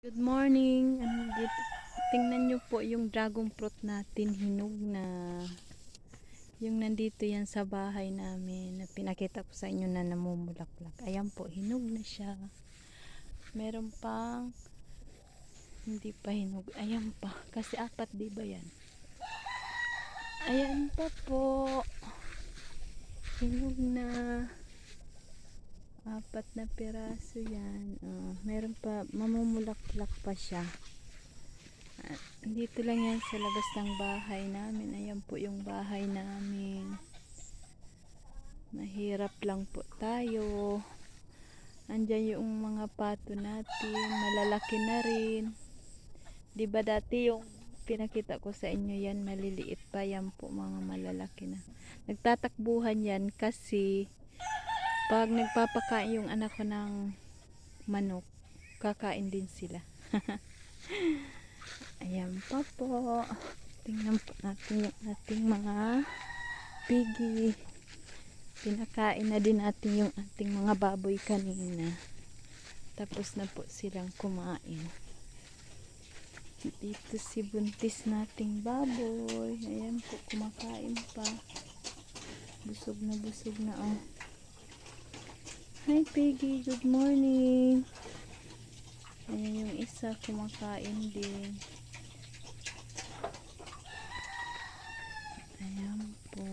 Good morning. Ano? Tingnan nyo po yung dragon fruit natin hinog na. Yung nandito yan sa bahay namin na pinakita ko sa inyo na namumulaklak. Ayan po, hinog na siya. Meron pang hindi pa hinog. Ayan pa. Kasi apat di ba yan? Ayan pa po. Hinog na. Apat na piraso yan. Oh, meron pa, mamumulaklak pa siya. Ah, dito lang yan sa labas ng bahay namin. Ayan po yung bahay namin. Mahirap lang po tayo. Andyan yung mga pato natin. Malalaki na rin. Di dati yung pinakita ko sa inyo yan, maliliit pa yan po mga malalaki na. Nagtatakbuhan yan kasi pag nagpapakain yung anak ko ng manok, kakain din sila. Ayan pa po. Tingnan po natin yung ating mga piggy. Pinakain na din natin yung ating mga baboy kanina. Tapos na po silang kumain. Dito si buntis nating baboy. Ayan po, kumakain pa. Busog na busog na oh. Hi Piggy, good morning. Ayan yung isa kumakain din. Ayan po.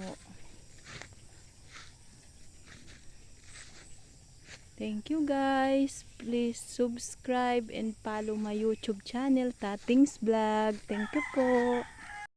Thank you guys. Please subscribe and follow my YouTube channel, Tatings Vlog. Thank you po.